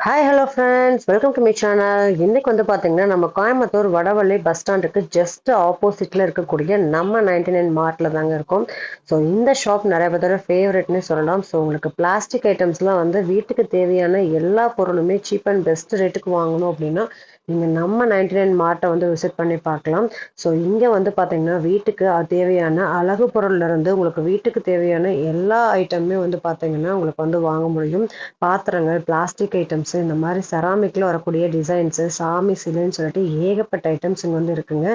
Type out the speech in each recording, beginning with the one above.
Hi hello friends welcome to my channel இன்னைக்கு வந்து பார்த்தீங்கன்னா நம்ம கோயம்புத்தூர் வடவள்ளி பஸ் ஸ்டாண்டுக்கு ஜஸ்ட் ஆப்போசிட்டில் இருக்கக்கூடிய நம்ம நைன்டி நைன் மார்ட்டில் தாங்க இருக்கும். ஸோ இந்த ஷாப் நிறைய பேரோட ஃபேவரெட்னே சொல்லலாம். ஸோ உங்களுக்கு பிளாஸ்டிக் ஐட்டம்ஸ்லாம் வந்து வீட்டுக்கு தேவையான எல்லா பொருளுமே சீப் அண்ட் பெஸ்ட் ரேட்டுக்கு வாங்கணும் அப்படின்னா நீங்கள் நம்ம நைன்டி நைன் மார்ட்டை வந்து விசிட் பண்ணி பார்க்கலாம். ஸோ இங்கே வந்து பார்த்தீங்கன்னா வீட்டுக்கு அது தேவையான அழகு பொருள்லேருந்து உங்களுக்கு வீட்டுக்கு தேவையான எல்லா ஐட்டமுமே வந்து பார்த்தீங்கன்னா உங்களுக்கு வந்து வாங்க முடியும். பாத்திரங்கள் பிளாஸ்டிக் ஐட்டம்ஸ் இந்த மாதிரி செராமிக்கில் வரக்கூடிய டிசைன்ஸு சாமி சிலைன்னு சொல்லிட்டு ஏகப்பட்ட ஐட்டம்ஸ் இங்கே வந்து இருக்குங்க.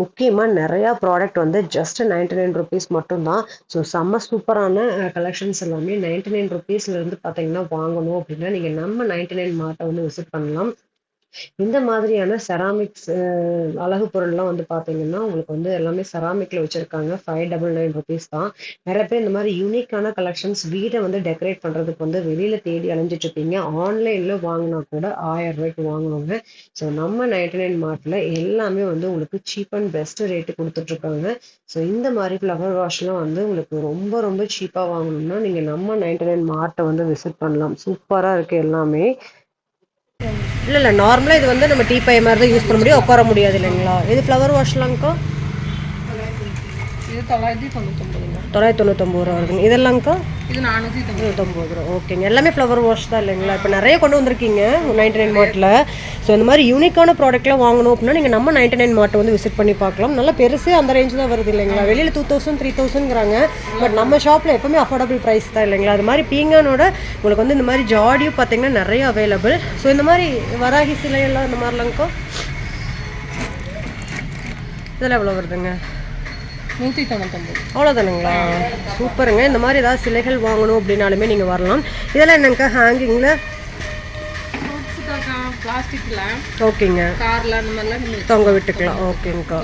முக்கியமாக நிறையா ப்ராடக்ட் வந்து ஜஸ்ட் நைன்டி நைன் ருபீஸ் மட்டும்தான். ஸோ செம்ம சூப்பரான கலெக்ஷன்ஸ் எல்லாமே நைன்டி நைன் ருபீஸ்லேருந்து பார்த்தீங்கன்னா வாங்கணும் அப்படின்னா நீங்கள் நம்ம நைன்டி நைன் மார்ட்டை வந்து விசிட் பண்ணலாம். இந்த மாதிரியான செராமிக்ஸ் அழகு பொருள்லாம் வந்து பார்த்தீங்கன்னா உங்களுக்கு வந்து எல்லாமே செராமிக்ல வச்சிருக்காங்க. ஃபைவ் டபுள் நைன் ருபீஸ் தான். நிறைய பேர் இந்த மாதிரி யூனிக்கான கலெக்ஷன்ஸ் வீடை வந்து டெக்கரேட் பண்றதுக்கு வந்து வெளியில தேடி அலைஞ்சிட்டு இருப்பீங்க. ஆன்லைன்ல வாங்கினா கூட ஆயிரம் ரூபாய்க்கு வாங்குவாங்க. ஸோ நம்ம நைன்டி நைன் மார்ட்ல எல்லாமே வந்து உங்களுக்கு சீப் அண்ட் பெஸ்ட் ரேட்டு கொடுத்துட்டு இருக்காங்க. ஸோ இந்த மாதிரி ஃப்ளவர் வாஷ்லாம் வந்து உங்களுக்கு ரொம்ப ரொம்ப சீப்பாக வாங்கணும்னா நீங்கள் நம்ம நைன்டி நைன் மார்ட்டை வந்து விசிட் பண்ணலாம். சூப்பராக இருக்கு எல்லாமே. இல்லை இல்லை நார்மலாக இது வந்து நம்ம டீ பை மாதிரி தான் யூஸ் பண்ண முடியும். உட்கார முடியாது இல்லைங்களா? இது ஃப்ளவர் வாஷ்லாங்க்கா இது தொள்ளாயிரத்தி தொண்ணூத்தொம்பதுங்க. தொள்ளாயிரத்தி தொண்ணூத்தொம்பது ரூபா வருதுங்க. இதெல்லாம்க்கா இது நானூற்றி தொண்ணூறு. ரூபா. ஓகேங்க. எல்லாமே ஃப்ளவர் வாஷ் தான் இல்லைங்களா? இப்போ நிறைய கொண்டு வந்திருக்கீங்க. நைன்டி நைன் மார்ட்டில் ஸோ இந்த மாதிரி யூனிக்கான ப்ராடக்ட்லாம் வாங்கணும் அப்படின்னா நீங்கள் நம்ம நைன்டி நைன் மார்ட்டை வந்து விசிட் பண்ணி பார்க்கலாம். நல்லா பெருசு அந்த ரேஞ்ச் தான் வருது இல்லைங்களா? வெளியில் டூ தௌசண்ட் த்ரீ தௌசண்ட்ங்கிறாங்க பட் நம்ம ஷாப்பில் எப்பவுமே அஃபோர்டபுள் ப்ரைஸ் தான் இல்லைங்களா? அது மாதிரி பீங்கானோட உங்களுக்கு வந்து இந்த மாதிரி ஜாடியும் பார்த்தீங்கன்னா நிறைய அவைலபிள் ஸோ இந்த மாதிரி வராகி சிலையெல்லாம் இந்த மாதிரிலாங்க்கா இதெல்லாம் எவ்வளோ வருதுங்க? நூற்றி தொண்ணூத்தொம்பது அவ்வளோதானுங்களா சூப்பருங்க. இந்த மாதிரி ஏதாவது சிலைகள் வாங்கணும் அப்படின்னாலுமே நீங்கள் வரலாம். இதெல்லாம் என்னங்கக்கா ஹேங்கிங்கில் பிளாஸ்டிக்கில் ஓகேங்க. காரில் அந்த மாதிரிலாம் தொங்க விட்டுக்கலாம். ஓகேங்கக்கா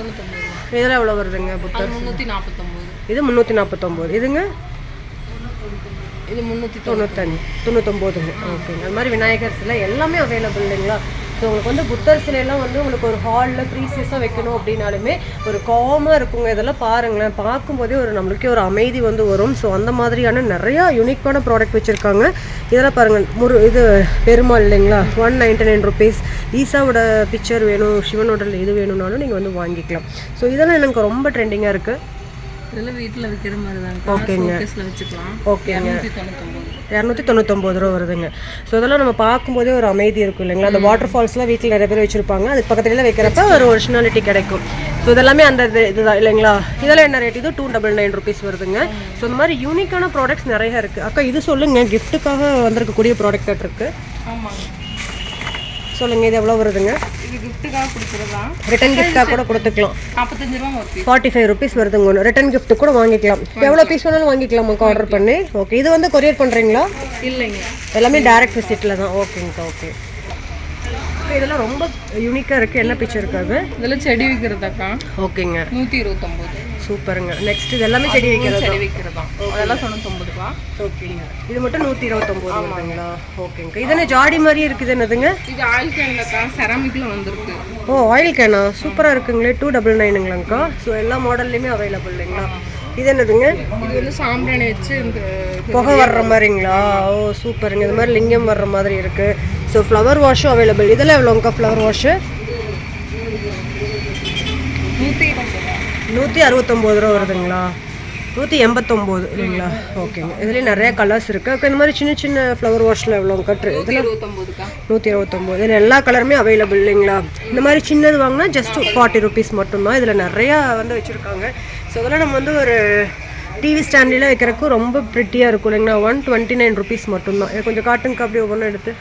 இதெல்லாம் எவ்வளோ வருதுங்க புத்தர்? முந்நூற்றி நாற்பத்தொம்பது இது முந்நூற்றி நாற்பத்தொம்போது இதுங்க? இது முந்நூற்றி தொண்ணூத்தஞ்சு. தொண்ணூத்தொம்போதுங்க. ஓகேங்க. அது மாதிரி விநாயகர் சிலை எல்லாமே அவைலபிள் இல்லைங்களா? ஸோ உங்களுக்கு வந்து புத்தர் சிலையெல்லாம் வந்து உங்களுக்கு ஒரு ஹாலில் த்ரீ சீஸாக வைக்கணும் அப்படின்னாலுமே ஒரு காமாக இருக்குங்க. இதெல்லாம் பாருங்களேன். பார்க்கும்போதே ஒரு நம்மளுக்கே ஒரு அமைதி வந்து வரும். ஸோ அந்த மாதிரியான நிறையா யூனிக்கான ப்ராடக்ட் வச்சுருக்காங்க. இதெல்லாம் பாருங்கள் முரு இது பெருமாள் இல்லைங்களா? ஒன் நைன்டி நைன் ருபீஸ் ஈசாவோட பிக்சர் வேணும் சிவனோட இது வேணும்னாலும் நீங்கள் வந்து வாங்கிக்கலாம். ஸோ இதெல்லாம் எனக்கு ரொம்ப ட்ரெண்டிங்காக இருக்குது இதெல்லாம் வீட்டில் வைக்கிற மாதிரி தான் ஓகேங்க. ஓகேங்க இரநூத்தி தொண்ணூத்தொம்பது ரூபா வருதுங்க. ஸோ இதெல்லாம் நம்ம பார்க்கும்போதே ஒரு அமைதி இருக்கும் இல்லைங்களா? அந்த வாட்டர் ஃபால்ஸ்லாம் வீட்டில் நிறைய பேர் வச்சுருப்பாங்க. அதுக்கு பக்கத்துல வைக்கிறப்ப ஒரு ஒரிஜினாலிட்டி கிடைக்கும். ஸோ இதெல்லாமே அந்த இது இதுதான் இல்லைங்களா? இதெல்லாம் என்ன ரேட் இது டூ டபுள் நைன் ருபீஸ் வருதுங்க. ஸோ இந்த மாதிரி யூனிக்கான ப்ராடக்ட்ஸ் நிறைய இருக்குது அக்கா இது சொல்லுங்க. கிஃப்ட்டுக்காக வந்திருக்கக்கூடிய ப்ராடக்ட் இருக்குது ஆமாங்க. சொல்லுங்கள் இது எவ்வளோ வருதுங்க? இது கிஃப்ட்டுக்காக கொடுக்குறதா? ரிட்டன் கிஃப்டாக கூட கொடுத்துக்கலாம். நாற்பத்தஞ்சு ரூபா ஒரு பீஸ் ஃபார்ட்டி ஃபைவ் ருபீஸ் வருதுங்க ஒன்று ரிட்டன் gift கூட வாங்கிக்கலாம். எவ்வளோ பீஸ் வேணாலும் வாங்கிக்கலாமாக்கா ஆர்டர் பண்ணி. ஓகே இது வந்து கொரியர் பண்ணுறீங்களா இல்லைங்க. எல்லாமே டைரக்ட் விசிட்டில் தான். ஓகேங்கக்கா ஓகே இதெல்லாம் ரொம்ப யூனிக்காக இருக்குது என்ன பிக்சர் இருக்காது இதெல்லாம் செடி வைக்கிறதாக்கா. ஓகேங்க நூற்றி இருபத்தொம்பது. சூப்பருங்க. நெக்ஸ்ட் இது எல்லாமே செடி வைக்கிறது? செடி வைக்கிறதா. அதெல்லாம் தொண்ணூத்தொம்பது ரூபா. ஓகேங்க இது மட்டும் நூற்றி இருபத்தொம்போது வருதுங்களா? ஓகேங்க இது என்ன ஜாடி மாதிரியே இருக்குது என்னதுங்க? இது ஆயில் கேன்லக்கா செராமிக்கில் வந்திருக்கு. ஓ ஆயில் கேனா சூப்பராக இருக்குங்களே டூ டபுள் நைனுங்களாங்க்கா ஸோ எல்லா மாடல்லையுமே அவைலபிள் இல்லைங்களா? இது என்னதுங்க? இது வந்து சாம்பிராணி வச்சு இந்த புகை வர்ற மாதிரிங்களா? ஓ சூப்பருங்க. இது மாதிரி லிங்கம் வர்ற மாதிரி இருக்கு. ஸோ ஃப்ளவர் வாஷும் அவைலபிள் இதெல்லாம் எவ்வளோங்கக்கா ஃப்ளவர் வாஷு நூற்றி நூற்றி அறுபத்தொம்போது ரூபா வருதுங்களா? நூற்றி எண்பத்தொம்போது இல்லைங்களா? ஓகேங்க. இதுலேயும் நிறைய கலர்ஸ் இருக்குது ஓகே இந்த மாதிரி சின்ன சின்ன ஃப்ளவர் வாஷில் எவ்வளோ கட்டு நூற்றி இருபத்தொம்பதுக்கா? நூற்றி இருபத்தொம்போது. இதில் எல்லா கலருமே அவைலபிள் இல்லைங்களா? இந்த மாதிரி சின்னது வாங்கினா ஜஸ்ட் ஃபார்ட்டி ருபீஸ் மட்டும்தான். இதில் நிறையா வந்து வச்சுருக்காங்க. ஸோ இதெல்லாம் நம்ம வந்து ஒரு டிவி ஸ்டாண்டில் வைக்கிறதுக்கு ரொம்ப ப்ரிட்டியாக இருக்கும் இல்லைங்களா? ஒன் டுவெண்ட்டி நைன் ருபீஸ் மட்டும்தான். இது கொஞ்சம் காட்டுங்க அப்படி ஒவ்வொன்றும் எடுத்து.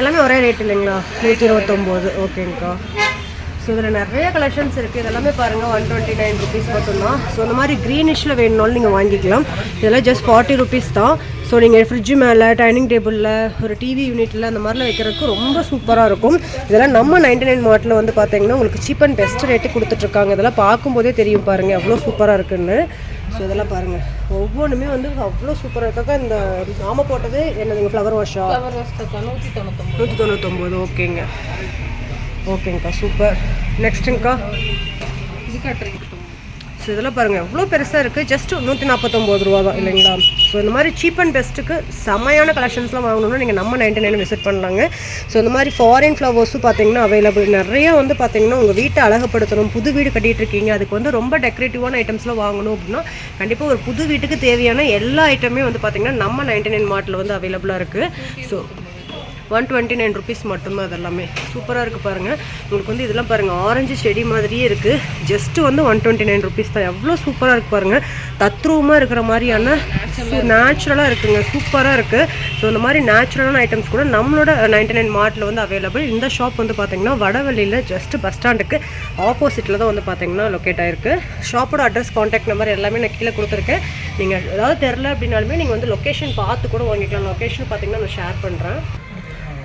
எல்லாமே ஒரே ரேட் இல்லைங்களா? நூற்றி இருபத்தொம்போது. ஓகேங்கக்கா. ஸோ இதில் நிறைய கலெக்ஷன்ஸ் இருக்குது இதெல்லாமே பாருங்கள் ஒன் டுவெண்ட்டி நைன் ருபீஸ் மட்டும்தான். ஸோ இந்த மாதிரி க்ரீனிஷில் வேணுனாலும் நீங்கள் வாங்கிக்கலாம். இதெல்லாம் ஜஸ்ட் ஃபார்ட்டி ருபீஸ் தான். ஸோ நீங்கள் ஃப்ரிட்ஜு மேலே டைனிங் டேபிளில் ஒரு டிவி யூனிட்டில் அந்த மாதிரிலாம் வைக்கிறதுக்கு ரொம்ப சூப்பராக இருக்கும். இதெல்லாம் நம்ம நைன்டி நைன் மார்ட்டில் வந்து பார்த்தீங்கன்னா உங்களுக்கு சீப் அண்ட் பெஸ்ட் ரேட்டு கொடுத்துட்ருக்காங்க. இதெல்லாம் பார்க்கும்போதே தெரியும் பாருங்கள் எவ்வளோ சூப்பராக இருக்குன்னு. ஸோ இதெல்லாம் பாருங்கள் ஒவ்வொன்றுமே வந்து அவ்வளோ சூப்பராக இருக்காக்கா இந்த நாம போட்டது என்னதுங்க? ஃப்ளவர் வாஷா ஃப்ளவர் வஸ்தக்கா நூற்றி தொண்ணூத்தொம்பது. நூற்றி தொண்ணூத்தொம்பது ஓகேங்க. ஓகேங்கக்கா சூப்பர். கட்டுறீங்க ஸோ இதெல்லாம் பாருங்கள் எவ்வளோ பெருசாக இருக்குது ஜஸ்ட் நூற்றி நாற்பத்தொம்போது ரூபா தான் இல்லைங்களா? ஸோ இந்த மாதிரி சீப் அண்ட் பெஸ்ட்டுக்கு செமையான கலெக்ஷன்ஸ்லாம் வாங்கணும்னா நீங்கள் நம்ம நைன்டி நைன் விசிட் பண்ணலாங்க. ஸோ இந்த மாதிரி ஃபாரின் ஃப்ளவர்ஸும் பார்த்தீங்கன்னா அவைலபிள் நிறைய வந்து பார்த்தீங்கன்னா உங்கள் வீட்டை அழகுபடுத்தணும் புது வீடு கட்டிட்டு இருக்கீங்க. அதுக்கு வந்து ரொம்ப டெக்கரேட்டிவான ஐட்டம்ஸ்லாம் வாங்கணும் அப்படின்னா கண்டிப்பாக ஒரு புது வீட்டுக்கு தேவையான எல்லா ஐட்டமே வந்து பார்த்தீங்கன்னா நம்ம நைன்டி நைன் மார்ட்டில் வந்து அவைலபிளாக இருக்குது so one twenty nine rupees மட்டும்தான் அது எல்லாமே சூப்பராக இருக்குது பாருங்கள் உங்களுக்கு வந்து இதெல்லாம் பாருங்கள் ஆரஞ்சு செடி மாதிரியே இருக்குது ஜஸ்ட்டு வந்து ஒன் டுவெண்ட்டி நைன் ருபீஸ் தான். எவ்வளோ சூப்பராக இருக்குது பாருங்கள் தத்ரூபமாக இருக்கிற மாதிரியான நேச்சுரலாக இருக்குங்க. சூப்பராக இருக்குது ஸோ இந்த மாதிரி நேச்சுரலான ஐட்டம்ஸ் கூட நம்மளோட நைன்டி நைன் மார்ட்டில் வந்து அவைலபிள் இந்த ஷாப் வந்து பார்த்தீங்கன்னா வடவள்ளியில் ஜஸ்ட் பஸ் ஸ்டாண்டுக்கு ஆப்போசிட்டில் தான் வந்து பார்த்தீங்கன்னா லொக்கேட் ஆயிருக்கு. ஷாப்போட அட்ரஸ் காண்டாக்ட் நம்பர் எல்லாமே நான் கீழே கொடுத்துருக்கேன். நீங்கள் ஏதாவது தெரில அப்படின்னாலுமே நீங்கள் வந்து லொக்கேஷன் பார்த்து கூட வாங்கிக்கலாம். லொக்கேஷன் பார்த்தீங்கன்னா நான் ஷேர் பண்ணுறேன்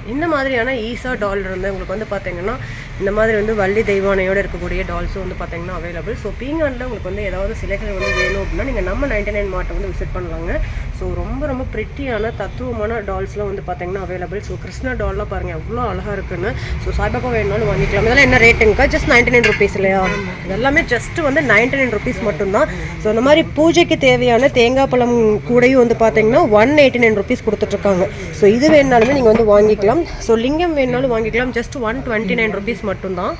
இந்த மாதிரியான ஈஸா டால் வந்து உங்களுக்கு வந்து பார்த்தீங்கன்னா இந்த மாதிரி வந்து வள்ளி தெய்வானையோடு இருக்கக்கூடிய டால்ஸும் வந்து பார்த்தீங்கன்னா அவைலபிள் ஸோ பீங்கானில் உங்களுக்கு வந்து ஏதாவது சிலைகள் வந்து வேணும் அப்படின்னா நீங்கள் நம்ம நைன்டி நைன் மார்ட்டை வந்து விசிட் பண்ணலாங்க. ஸோ ரொம்ப ரொம்ப ப்ரிட்டியான தத்துவமான டால்ஸ்லாம் வந்து பார்த்தீங்கன்னா அவைலபிள் ஸோ கிருஷ்ணா டால்லாம் பாருங்கள் அவ்வளோ அழகாக இருக்குன்னு. ஸோ சாய்பாபா வேணும்னாலும் வாங்கிக்கலாம். இதெல்லாம் என்ன ரேட்டுங்கக்கா ஜஸ்ட் நைன்டி நைன் ருபீஸ் இல்லையா? இதெல்லாமே ஜஸ்ட் வந்து நைன்டி நைன் ருபீஸ் மட்டும்தான். ஸோ அந்த மாதிரி பூஜைக்கு தேவையான தேங்காய் பழம் கூடையும் வந்து பார்த்தீங்கன்னா ஒன் எயிட்டி நைன் ருபீஸ் கொடுத்துட்ருக்காங்க ஸோ இது வேணுனாலுமே நீங்கள் வந்து வாங்கிக்கலாம். ஸோ லிங்கம் வேணாலும் வாங்கிக்கலாம். Just one twenty nine rupees மட்டும்தான்.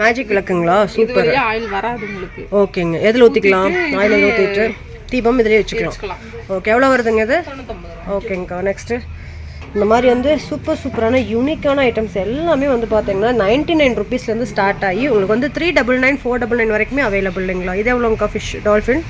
மேஜிக் விளக்குங்களா? சூப்பர் ஆயில் வராது உங்களுக்கு. ஓகேங்க. எதில் ஊற்றிக்கலாம் ஆயில் ஊற்றிட்டு தீபம் இதிலே வச்சுக்கலாம் ஓகே எவ்வளோ வருதுங்க இது? ஓகேங்கக்கா நெக்ஸ்ட்டு இந்த மாதிரி வந்து சூப்பர் சூப்பரான யூனிக்கான ஐட்டம்ஸ் எல்லாமே வந்து பார்த்தீங்கன்னா நைன்ட்டி நைன் ருபீஸ்லேருந்து ஸ்டார்ட் ஆகி உங்களுக்கு வந்து three double nine four double nine வரைக்குமே அவைலபிள் இல்லைங்களா? இது எவ்வளோங்கக்கா ஃபிஷ் டால்ஃபின்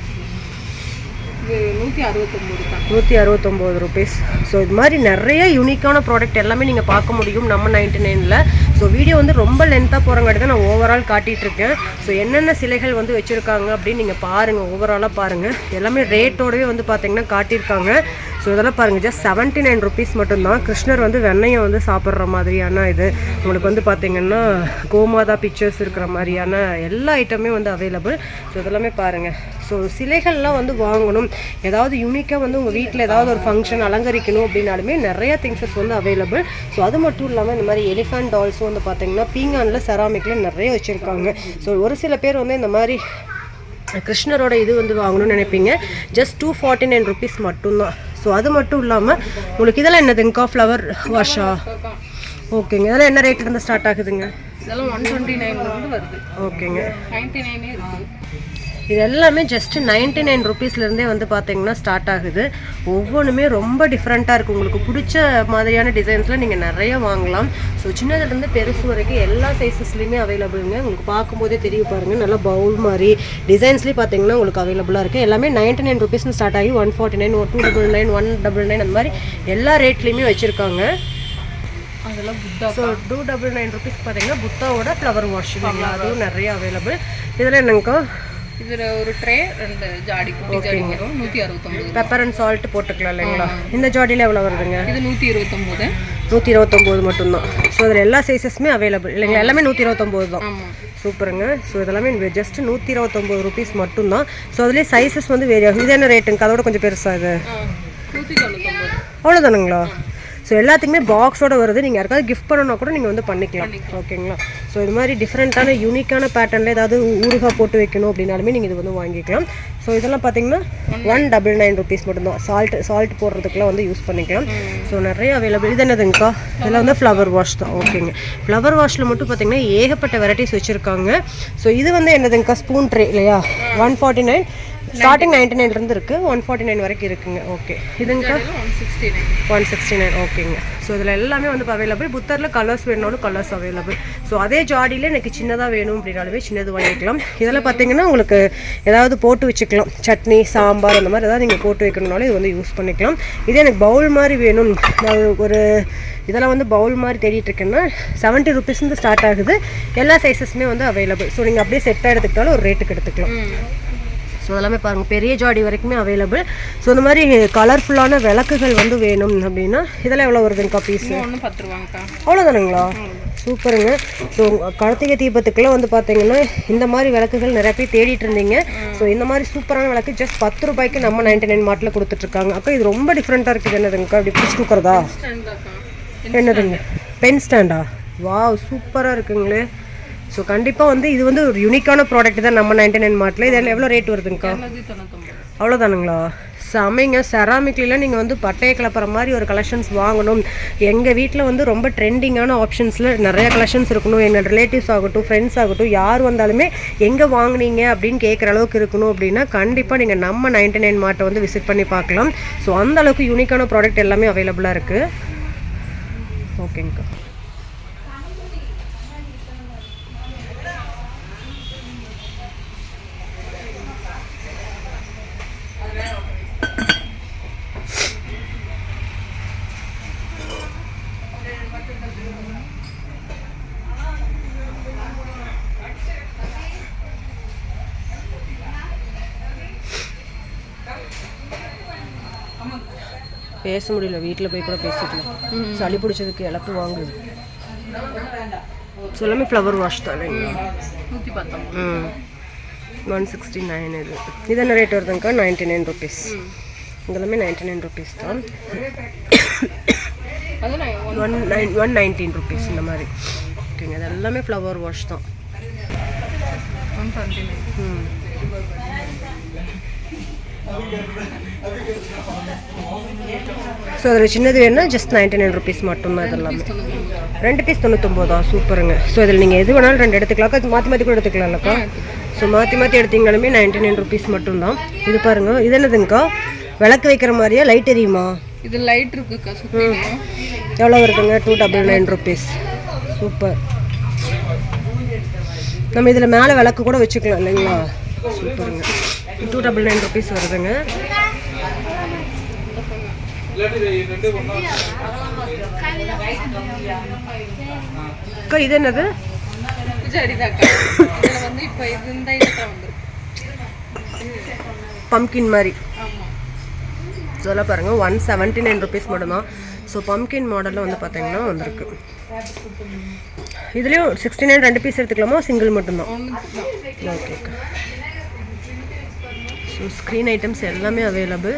அறுபத்தொம்பது நூற்றி அறுபத்தொம்போது ருபீஸ் ஸோ இது மாதிரி நிறைய யூனிக்கான ப்ராடக்ட் எல்லாமே நீங்கள் பார்க்க முடியும் நம்ம நைன்டி நைனில் ஸோ வீடியோ வந்து ரொம்ப லென்த்தாக போகிறங்காட்டி தான் நான் ஓவரால் காட்டிகிட்ருக்கேன் ஸோ என்னென்ன சிலைகள் வந்து வச்சுருக்காங்க அப்படின்னு நீங்கள் பாருங்கள் ஓவராலாக பாருங்கள் எல்லாமே ரேட்டோடவே வந்து பார்த்திங்கன்னா காட்டியிருக்காங்க. ஸோ இதெல்லாம் பாருங்கள் ஜஸ்ட் செவன்ட்டி நைன் ருபீஸ் மட்டும்தான். கிருஷ்ணர் வந்து வெண்ணெயை வந்து சாப்பிட்ற மாதிரியான இது. உங்களுக்கு வந்து பார்த்தீங்கன்னா கோமாதா பிக்சர்ஸ் இருக்கிற மாதிரியான எல்லா ஐட்டமே வந்து அவைலபிள் ஸோ இதெல்லாமே பாருங்கள் ஸோ சிலைகள்லாம் வந்து வாங்கணும். ஏதாவது யூனிக்காக வந்து உங்கள் வீட்டில் ஏதாவது ஒரு ஃபங்க்ஷன் அலங்கரிக்கணும் அப்படின்னாலுமே நிறைய திங்ஸஸ் வந்து அவைலபிள் ஸோ அது மட்டும் இல்லாமல் இந்த மாதிரி எலிஃபண்ட் டால்ஸும் வந்து பார்த்தீங்கன்னா பீங்கானில் செராமிக்கில் நிறைய வச்சுருக்காங்க. ஸோ ஒரு சில பேர் வந்து இந்த மாதிரி கிருஷ்ணரோட இது வந்து வாங்கணும்னு நினைப்பீங்க. Just two forty nine rupees மட்டும்தான். ஸோ அது மட்டும் இல்லாமல் உங்களுக்கு இதெல்லாம் என்னதுங்கக்கா ஃப்ளவர் வாஷா ஓகேங்க இதெல்லாம் என்ன ரேட் இருந்து ஸ்டார்ட் ஆகுதுங்க? இதெல்லாம் ஒன் டுவெண்ட்டி நைன்லேருந்து வருது. ஓகேங்க நைன்ட்டி நைனே இருக்குது இது எல்லாமே ஜஸ்ட் நைன்டி நைன் ருபீஸ்லேருந்தே வந்து பார்த்தீங்கன்னா ஸ்டார்ட் ஆகுது. ஒவ்வொன்றுமே ரொம்ப டிஃப்ரெண்ட்டாக இருக்குது உங்களுக்கு பிடிச்ச மாதிரியான டிசைன்ஸில் நீங்கள் நிறைய வாங்கலாம். ஸோ சின்னதுலேருந்து பெருசு வரைக்கும் எல்லா சைஸஸ்லையுமே அவைலபிளுங்க உங்களுக்கு பார்க்கும்போதே தெரியும் பாருங்கள் நல்லா பவுல் மாதிரி டிசைன்ஸ்லேயும் பார்த்தீங்கன்னா உங்களுக்கு அவைலபிளாக இருக்குது எல்லாமே நைன்டி நைன் ருபீஸ்னு ஸ்டார்ட் ஆகி one forty nine two double nine one double nine அந்த மாதிரி எல்லா ரேட்லேயுமே வச்சுருக்காங்க. அதெல்லாம் Buddha so two double nine rupees பார்த்தீங்கன்னா புத்தாவோட ஃப்ளவர் வாஷ் அதுவும் நிறைய அவைலபிள் இதில் என்னங்கக்கா இதில் ஒரு ட்ரே ரெண்டு ஜாடி குட்டி ஜாடி வரும். நூற்றி அறுபத்தொம்பது பெப்பர் அண்ட் சால்ட் போட்டுக்கலாம் இல்லைங்களா? இந்த ஜாடியில் எவ்வளோ வருதுங்க? இது நூற்றி இருபத்தொம்போது நூற்றி இருபத்தொம்போது மட்டும்தான். ஸோ அதில் எல்லா சைஸஸுமே அவைலபிள் இல்லைங்களா? எல்லாமே நூற்றி இருபத்தொம்போது தான். சூப்பருங்க. ஸோ இதெல்லாமே ஜஸ்ட் நூற்றி இருபத்தொம்போது ருபீஸ் மட்டும்தான். ஸோ அதுலேயே சைஸஸ் வந்து வேரி ஆகும். இது என்ன ரேட்டுங்க அதோட கொஞ்சம் பெருசாக இது. அவ்வளோதானுங்களா ஸோ எல்லாத்துக்குமே பாக்ஸோட வருது. நீங்கள் யாருக்காவது கிஃப்ட் பண்ணணும்னா கூட நீங்கள் வந்து பண்ணிக்கலாம். ஓகேங்களா ஸோ இது மாதிரி டிஃப்ரெண்ட்டான யூனிக்கான பேட்டர்னில் ஏதாவது ஊறுகாய் போட்டு வைக்கணும் அப்படின்னாலுமே நீங்கள் இது வந்து வாங்கிக்கலாம். ஸோ இதெல்லாம் பார்த்தீங்கன்னா ஒன் டபுள் நைன் ருபீஸ் மட்டும்தான். சால்ட் சால்ட் போடுறதுக்குலாம் வந்து யூஸ் பண்ணிக்கலாம். ஸோ நிறைய அவைலபிள் இது என்னதுங்கக்கா? இதெல்லாம் வந்து ஃப்ளவர் வாஷ் தான். ஓகேங்க ஃப்ளவர் வாஷில் மட்டும் பார்த்தீங்கன்னா ஏகப்பட்ட வெரைட்டிஸ் வச்சுருக்காங்க. ஸோ இது வந்து என்னதுங்கக்கா? ஸ்பூன் ட்ரே இல்லையா? One forty nine starting ninety நைன்லேருந்து இருக்குது ஒன் ஃபார்ட்டி நைன் வரைக்கும் இருக்குங்க. Okay இதுங்கக்கா one sixty nine one sixty nine ஓகேங்க ஸோ இதில் எல்லாமே வந்து அவைலபிள் புத்தரில் கலர்ஸ் வேணுனாலும் கலர்ஸ் அவைலபிள் ஸோ அதே ஜாடியில் எனக்கு சின்னதாக வேணும் அப்படின்னாலுமே சின்னது வாங்கிக்கலாம். இதெல்லாம் பார்த்தீங்கன்னா உங்களுக்கு ஏதாவது போட்டு வச்சுக்கலாம். சட்னி சாம்பார் அந்த மாதிரி ஏதாவது நீங்கள் போட்டு வைக்கணும்னாலும் இது வந்து யூஸ் பண்ணிக்கலாம். இதே எனக்கு பவுல் மாதிரி வேணும். ஒரு இதெல்லாம் வந்து பவுல் மாதிரி தேடிட்டு இருக்கேன்னா செவன்ட்டி ருபீஸ்லேருந்து ஸ்டார்ட் ஆகுது. எல்லா சைஸஸுமே வந்து அவைலபிள் ஸோ நீங்கள் அப்படியே செட்டாக எடுத்துக்கிட்டாலும் ஒரு ரேட்டுக்கு எடுத்துக்கலாம். ஸோ எல்லாமே பாருங்கள் பெரிய ஜாடி வரைக்குமே அவைலபிள் ஸோ இந்த மாதிரி கலர்ஃபுல்லான விளக்குகள் வந்து வேணும் அப்படின்னா இதெல்லாம் எவ்வளோ வருதுங்கக்கா பீஸு ஒன்று பத்து ரூபாங்கக்கா. அவ்வளோதானுங்களா சூப்பருங்க. ஸோ கார்த்திகை தீபத்துக்குலாம் வந்து பார்த்தீங்கன்னா இந்த மாதிரி விளக்குகள் நிறைய பேர் தேடிட்டு இருந்தீங்க. ஸோ இந்த மாதிரி சூப்பரான விளக்கு ஜஸ்ட் பத்து ரூபாய்க்கு நம்ம நைன்டி நைன் மார்ட்டில் கொடுத்துட்ருக்காங்க. அக்கா இது ரொம்ப டிஃப்ரெண்ட்டாக இருக்குது என்னதுங்கக்கா? இப்படி பிடிச்சி ஸ்டாண்டாக்கா என்னதுங்க? பென் ஸ்டாண்டா வாவ் சூப்பராக இருக்குங்களே. ஸோ கண்டிப்பாக வந்து இது வந்து ஒரு யூனிக்கான ப்ராடக்ட் தான் நம்ம நைன்டி நைன் மார்ட்டில் இதில் எவ்வளோ ரேட் வருதுங்கக்கா? அவ்வளோதானுங்களா செமைங்க. செராமிக்லாம் நீங்கள் வந்து பட்டையை கிளப்புற மாதிரி ஒரு கலெக்ஷன்ஸ் வாங்கணும். எங்கள் வீட்டில் வந்து ரொம்ப ட்ரெண்டிங்கான ஆப்ஷன்ஸில் நிறைய கலெக்ஷன்ஸ் இருக்கணும். எங்கள் ரிலேட்டிவ்ஸ் ஆகட்டும் ஃப்ரெண்ட்ஸ் ஆகட்டும் யார் வந்தாலுமே எங்கே வாங்குனீங்க அப்படின்னு கேட்குற அளவுக்கு இருக்கணும் அப்படின்னா கண்டிப்பாக நீங்கள் நம்ம நைன்டி நைன் மார்ட்டை வந்து விசிட் பண்ணி பார்க்கலாம். ஸோ அந்த அளவுக்கு யூனிக்கான ப்ராடக்ட் எல்லாமே அவைலபிளாக இருக்குது ஓகேங்கக்கா பேச முடியல. வீட்டில் போய் கூட பேசிக்கலாம் சளி பிடிச்சதுக்கு இழப்பு வாங்குது. எல்லாமே ஃப்ளவர் வாஷ் தான் நூற்றி பத்தொம்பது ம். ஒன் சிக்ஸ்டி நைன் இது. இது என்ன ரேட் வருதுங்கக்கா? நைன்டி நைன் ருபீஸ் இதெல்லாமே நைன்டி நைன் ருபீஸ் தான். One nine one nineteen rupees இந்த மாதிரி. ஓகேங்க இது எல்லாமே ஃப்ளவர் வாஷ் தான். ம். ஸோ அதில் சின்னது வேணும்னா ஜஸ்ட் நைன்டி நைன் ருபீஸ் மட்டும்தான் இதெல்லாமே. ரெண்டு பீஸ் தொண்ணூத்தொம்போதா சூப்பருங்க. ஸோ இதில் நீங்கள் எது வேணாலும் ரெண்டு எடுத்துக்கலாம் அது மாற்றி மாற்றி கூட எடுத்துக்கலாம்லக்கா. ஸோ மாற்றி மாற்றி எடுத்தீங்கனாலுமே நைன்டி நைன் ருபீஸ் மட்டும்தான். இது பாருங்க. இது என்னதுங்கக்கா? விளக்கு வைக்கிற மாதிரியா? லைட் எரியுமா? இது லைட் இருக்குக்கா எவ்வளோ வருதுங்க? Two double nine rupees super. நம்ம இதில் மேலே விளக்கு கூட வச்சுக்கலாம் இல்லைங்களா? சூப்பருங்க. டூ டபுள் நைன் ருபீஸ் வருதுங்க. அக்கா இது என்னது? பம்கின் மாதிரி. இதெல்லாம் பாருங்கள் ஒன் செவன்ட்டி நைன் ருபீஸ் மட்டும்தான். ஸோ பம்கின் மாடலில் வந்து பார்த்தீங்கன்னா வந்திருக்கு. இதுலேயும் சிக்ஸ்டி நைன் ரெண்டு பீஸ் எடுத்துக்கலாமா? சிங்கிள் மட்டும்தான். ஓகே ஸோ ஸ்க்ரீன் ஐட்டம்ஸ் எல்லாமே அவைலபிள்